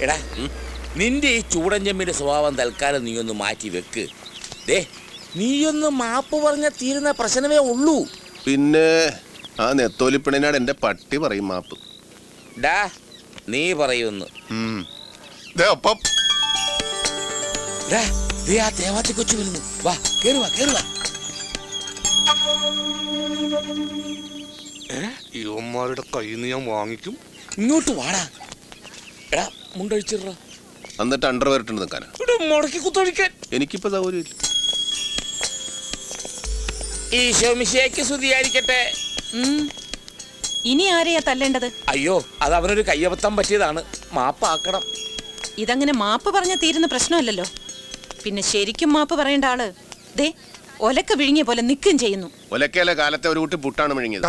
എടാ നിന്റെ ഈ ചൂടൻ ചെമ്മിന്റെ സ്വഭാവം തൽക്കാലം നീ ഒന്ന് മാറ്റി വെക്ക്. ദേ നീയൊന്ന് മാപ്പ് പറഞ്ഞ തീരുന്ന പ്രശ്നമേ ഉള്ളൂ. പിന്നെ ആ നെത്തോലിപ്പിണിനാട് എന്റെ പട്ടി പറയും മാപ്പ്. ഡാ നീ പറയുന്നു. കൊച്ചു വരുന്നു. വാ കേറുവാ വാ കേറി വാ. ഇവന്മാരുടെ കയ്യിൽ നിന്ന് ഞാൻ വാങ്ങിക്കും? ഇങ്ങോട്ട് വാടാ. എടാ മുണ്ടഴിച്ചിട എന്നിട്ട് അണ്ടർ വരട്ടുണ്ട് നിൽക്കാനാ മുടക്കി കുത്തൊഴിക്കാൻ. എനിക്കിപ്പോ സൗകര്യമില്ല ഈശോ മിശിയാക്കി സ്തുതിയായിരിക്കട്ടെ. ഇനി ആരെയാ തല്ലേണ്ടത്? അയ്യോ അത് അവനൊരു കയ്യബത്തം പറ്റിയതാണ്. മാപ്പാക്കണം. ഇതങ്ങനെ മാപ്പ് പറഞ്ഞ തീരുന്ന പ്രശ്നമല്ലല്ലോ. പിന്നെ ശരിക്കും മാപ്പ് പറയേണ്ട ആൾ ദേ ഒലക്ക വിഴുങ്ങിയ പോലെ നിൽക്കും ചെയ്യുന്നു. ഒലക്കയിലെ കാലത്തെ ഒരു കുട്ടി പുട്ടാണ് മിഴുങ്ങിയത്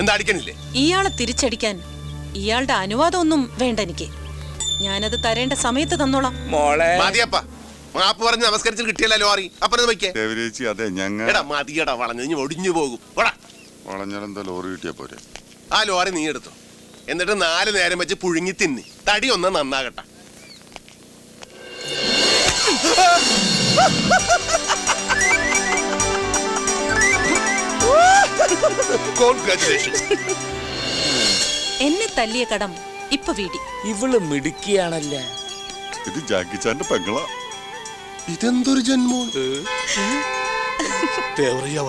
എന്താ അടിക്കണില്ലേ ഇയാളെ തിരിച്ചടിക്കാൻ ഇയാളുടെ അനുവാദം ഒന്നും വേണ്ട എനിക്ക്. ഞാനത് തരേണ്ട സമയത്ത് തന്നോളാം. മോളെ. മതിയപ്പ. മാപ്പ് പറഞ്ഞ് നമസ്കരിച്ച് കിട്ടിയല്ലോ ലോറി? അപ്പനത് വയ്ക്കേ. ദേവരേച്ചി അതെ ഞങ്ങൾ എടാ മതിയടാ വളഞ്ഞു. ഇനി ഒടിഞ്ഞു പോകും. ഓടാ വളഞ്ഞാലെന്താ ലോറി കിട്ടിയാ പോരെ? ആ ലോറി നീ എടുത്തു. എന്നിട്ട് നാല് നേരം വെച്ച് പുഴുങ്ങി തിന്നി. തടി ഒന്ന് നന്നാകട്ടെ. കോൺഗ്രാറ്റുലേഷൻസ് എന്നെ തല്ലിയ കടം ഇപ്പൊ വീടി. ഇവൾ മിടുക്കിയാണല്ലേ? ഇത് ജാക്കിച്ചാന്റെ പെങ്ങളാ. ഇതെന്തൊരു ജന്മോ തേവറയ്യ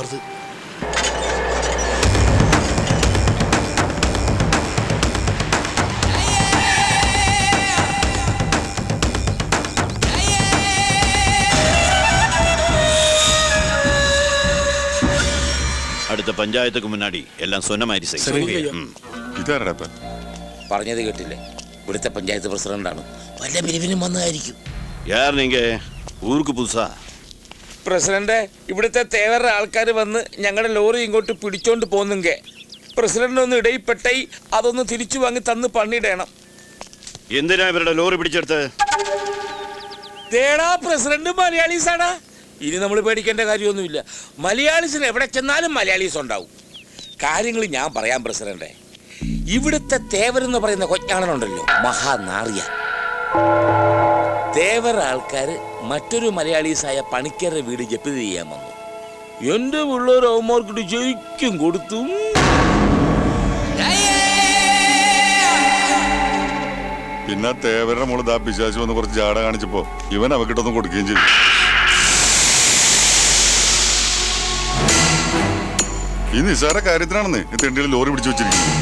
വർത് அடுத்த பஞ்சாயத்துக்கு முன்னாடி எல்லாம் சொன்ன மாதிரி செய்யும் ம். ഇതാരടാ ഇപ്പൊ? പറഞ്ഞത് കേട്ടില്ലേ ഇവിടുത്തെ പഞ്ചായത്ത് പ്രസിഡന്റാണ് വല്ല പിരിവിനും വന്നതായിരിക്കും யார் நீங்க ஊருக்கு புதுசா പ്രസിഡന്റ് ഇവിടുത്തെ തേവരുടെ ആൾക്കാർ വന്ന് ഞങ്ങളുടെ ലോറി ഇങ്ങോട്ട് പിടിച്ചോണ്ട് പോന്നുങ്കെ പ്രസിഡന്റ് ഒന്ന് ഇടയിൽപ്പെട്ടായി അതൊന്ന് തിരിച്ചു വാങ്ങി തന്ന് പണിയിടണം എന്തിനാ ഇവരുടെ ലോറി പിടിച്ചെടുത്ത് തേടാ പ്രസിഡന്റ് മലയാളീസാണ് ഇനി നമ്മൾ പേടിക്കേണ്ട കാര്യമൊന്നുമില്ല. മലയാളീസിന് എവിടെ ചെന്നാലും മലയാളീസ് ഉണ്ടാവും. കാര്യങ്ങൾ ഞാൻ പറയാം പ്രസിഡന്റേ ഇവിടുത്തെ തേവരെന്ന് പറയുന്ന കൊച്ചാണനുണ്ടല്ലോ മഹാനാറിയ. തേവർ ആൾക്കാർ മറ്റൊരു മലയാളീസായ പണിക്കരുടെ വീട് ജപ്തി ചെയ്യാൻ വന്നു. എന്റെ പിള്ളേർ അവന്മാർക്കിട്ട് ജയിക്കും കൊടുത്തു. പിന്നെ തേവരുടെ മോൾ ദാ പിശാച് വന്ന് കുറച്ച് ജാട കാണിച്ചപ്പോ ഇവൻ അവക്കിട്ടൊന്നും കൊടുക്കുകയും ചെയ്തു. ഈ നിസാര കാര്യത്തിനാണെന്ന്. ഈ തെണ്ടിയിൽ ലോറി പിടിച്ചു വെച്ചിരിക്കുന്നത്.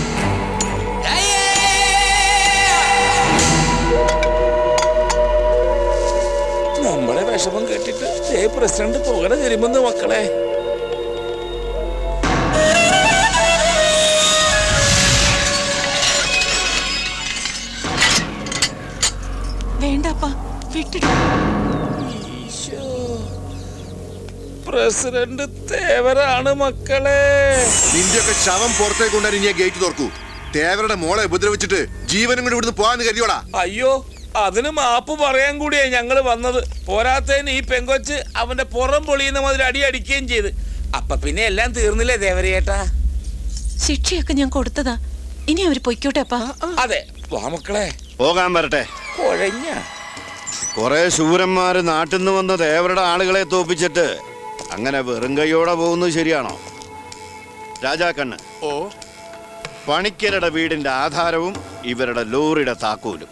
നമ്മുടെ വിഷമം കേട്ടിട്ട് പ്രസിഡന്റ് പുകട തരുമെന്ന് മക്കളെ. പ്രസിഡന്റ് തേവരാണ് മക്കളെ. നിന്റെയൊക്കെ ശവം പുറത്തേക്ക് കൊണ്ടുവരാൻ ഇനി ഗേറ്റ് തുറക്കൂ. തേവരുടെ മോളെ ഉപദ്രവിച്ചിട്ട് ജീവനും കൂടി ഇവിടുന്ന് പോവാന്ന് കരുതിയോടാ. അയ്യോ അതിന് മാപ്പ് പറയാൻ കൂടിയാ ഞങ്ങൾ വന്നത്. പോരാത്തതിന് ഈ പെങ്കൊച്ച് അവന്റെ പുറം പൊളിയുന്ന മുതൽ അടി അടിക്കുകയും ചെയ്ത്. അപ്പൊ പിന്നെ എല്ലാം തീർന്നില്ലേ ദേവരേട്ടാ ശിക്ഷയൊക്കെ ഞാൻ കൊടുത്തതാ. ഇനി അവർ പൊയ്ക്കോട്ടെ അപ്പാ. അതെ വാ മക്കളെ. പോകാൻ വരട്ടെ. കുഴഞ്ഞ. കുറെ ശൂരന്മാര് നാട്ടിൽ നിന്ന് വന്ന ദേവരുടെ ആളുകളെ തോപ്പിച്ചിട്ട് അങ്ങനെ വെറും കൈയോടെ പോകുന്നത് ശരിയാണോ? രാജാക്കണ്ണ് ഓ. പണിക്കരുടെ വീടിന്റെ ആധാരവും ഇവരുടെ ലോറിയുടെ താക്കോലും.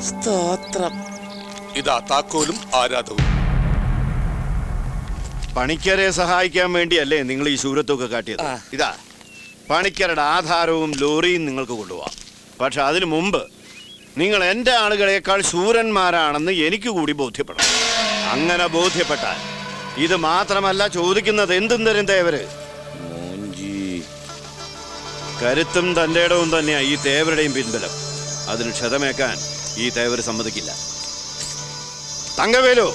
സ്തോത്രം. ഇതാ താക്കോലും ആരാധവും. പണിക്കരെ സഹായിക്കാൻ വേണ്ടിയല്ലേ നിങ്ങൾ ഈ ശൂരത്തൊക്കെ കാട്ടിയത്? ഇതാ. പണിക്കരുടെ ആധാരവും ലോറിയും നിങ്ങൾക്ക് കൊണ്ടുപോവാം. പക്ഷെ അതിനു മുമ്പ് നിങ്ങൾ എന്റെ ആളുകളെക്കാൾ ശൂരന്മാരാണെന്ന് എനിക്ക് കൂടി ബോധ്യപ്പെടണം. അങ്ങനെ ബോധ്യപ്പെട്ടാൽ ഇത് മാത്രമല്ല ചോദിക്കുന്നത് എന്തും തരും മോഞ്ചി കരുത്തും തന്റെ ഇടവും തന്നെയാണ് ഈ തേവരുടെയും പിൻബലം. അതിന് ക്ഷതമേക്കാൻ ഈ തേവര് സമ്മതിക്കില്ല. തങ്കവേലു.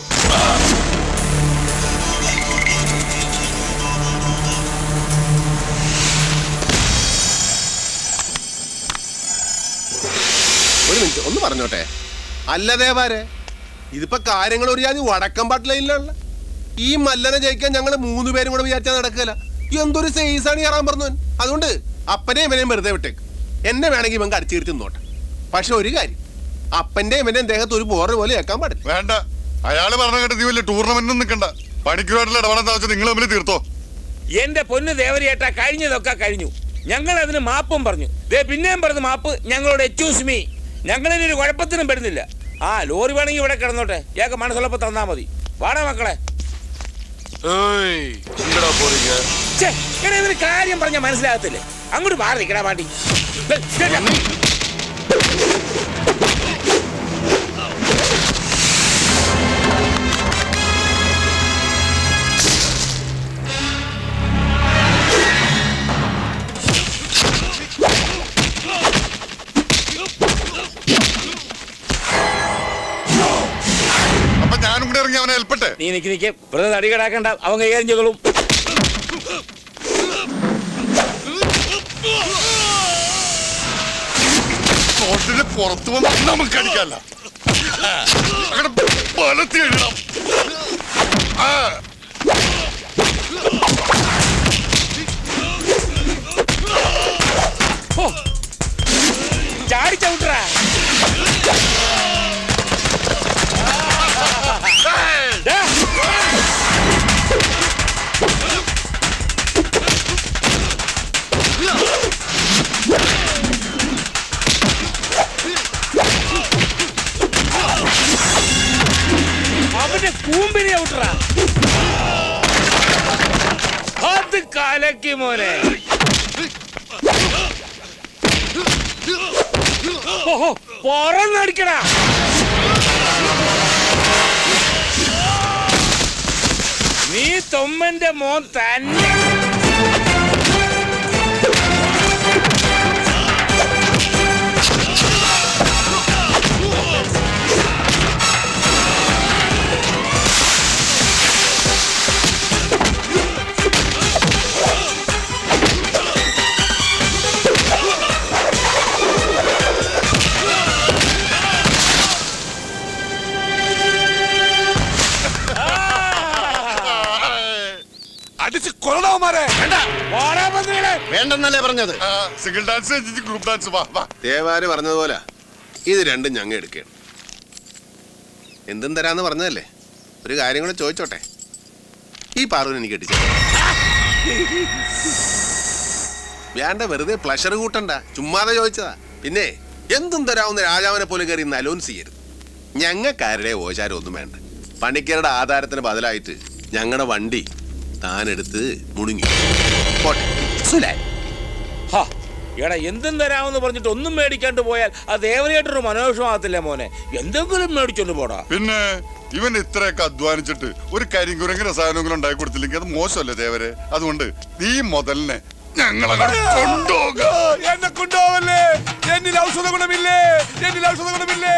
മിനിറ്റ് ഒന്ന് പറഞ്ഞോട്ടെ. അല്ല ദേവാരെ ഇതിപ്പോ കാര്യങ്ങൾ ഒരു ജാതി വടക്കം പാട്ടിലുള്ള ഈ മല്ലനെ ജയിക്കാൻ ഞങ്ങൾ മൂന്ന് പേരും കൂടെ വിചാരിച്ചാൽ നടക്കില്ല എന്തൊരു സൈസാണ് കയറാൻ പറഞ്ഞു അതുകൊണ്ട് അപ്പനെയും ഇവനെയും വെറുതെ വിട്ടേക്ക്. എന്നെ വേണമെങ്കിൽ ഇവൻ കടിച്ചു തീർത്തി നോട്ടെ പക്ഷെ ഒരു കാര്യം അപ്പന്റെ ഇവന്റെയും ദേഹത്ത് ഒരു പോറ പോലെ കേൾക്കാൻ പാടില്ല. വേണ്ട. അയാൾ പറഞ്ഞ കേട്ട് നീ വലിയ ടൂർണമെന്റിനും നിൽക്കണ്ട വെച്ചാൽ നിങ്ങൾ തമ്മിൽ തീർത്തോ? എന്റെ പൊന്ന് ദേവരിയേട്ടാ കഴിഞ്ഞതൊക്കെ കഴിഞ്ഞു. ഞങ്ങൾ അതിന് മാപ്പും പറഞ്ഞു. ദേ പിന്നെയും പറഞ്ഞു മാപ്പ് ഞങ്ങളോട് എച്ചൂസ് മീ ഞങ്ങളിനൊരു കുഴപ്പത്തിനും പെടുന്നില്ല. ആ ലോറി വേണമെങ്കിൽ ഇവിടെ കിടന്നോട്ടെ. ഇയാൾക്ക് മനസ്സുള്ളപ്പോൾ തന്നാ മതി. വാടാ മക്കളെ. കാര്യം പറഞ്ഞ മനസ്സിലാകത്തില്ലേ? അങ്ങോട്ട് മാറി നിൽക്കടാ പാട്ടി കൂടെ ഇറങ്ങി അവനെ ഏൽപ്പട്ടെ. നീ നിക്ക് നിക്ക്. വെറുതെ തടി കിടാക്കണ്ട. അവൻ കൈകാര്യം ചെയ്തോളും. പുറത്തു വന്ന് നമുക്ക് അടിക്കല്ല പുറന്നടിക്കടാ നീ തൊമ്മന്റെ മോൻ തന്നെ. വേണ്ടെന്നല്ലേ പറഞ്ഞത്? സിംഗിൾ ഡാൻസ് ഗ്രൂപ്പ് ഡാൻസ് വാ വാ. ദേവാര് പറഞ്ഞതുപോലെ ഇത് രണ്ടും ഞങ്ങ എടുക്കുകയാണ്. എന്തും തരാന്ന് പറഞ്ഞതല്ലേ? ഒരു കാര്യം കൂടെ ചോദിച്ചോട്ടെ? ഈ പാർവൻ എനിക്ക് കെട്ടിച്ചു. വേണ്ട വെറുതെ പ്ലഷർ കൂട്ടണ്ട. ചുമ്മാതെ ചോദിച്ചതാ. പിന്നെ എന്തും തരാവുന്ന രാജാവിനെ പോലെ കയറി നലോൻ അലോൻസ് ചെയ്യരുത്. ഞങ്ങൾക്കാരുടെ ഓചാരം ഒന്നും വേണ്ട. പണിക്കരുടെ ആധാരത്തിന് ബദലായിട്ട് ഞങ്ങളുടെ വണ്ടി താനെടുത്ത് മുണുങ്ങി. പോട്ടെ. സുലായി ഹാ, എടാ എന്തും തരാമെന്ന് പറഞ്ഞിട്ട് ഒന്നും മേടിക്കാണ്ട് പോയാൽ ആ ദേവനായിട്ടൊരു മനോഷമാകത്തില്ല മോനെ? എന്തെങ്കിലും മേടിച്ചോണ്ട് പോടാ. പിന്നെ ഇവൻ ഇത്രയൊക്കെ അധ്വാനിച്ചിട്ട് ഒരു കരിങ്കുരങ്ങിന്റെ സാധനങ്ങളും ഉണ്ടാക്കി കൊടുത്തില്ലെങ്കിൽ അത് മോശമല്ലേ ദേവരെ? അതുകൊണ്ട് നീ മുതലിനെ ഞങ്ങളെ കൊണ്ടുപോകാം. എന്നെ കൊണ്ടുപോവല്ലേ? എന്നിൽ ഔഷധ ഗുണമില്ലേ എന്നിൽ ഔഷധ ഗുണമില്ലേ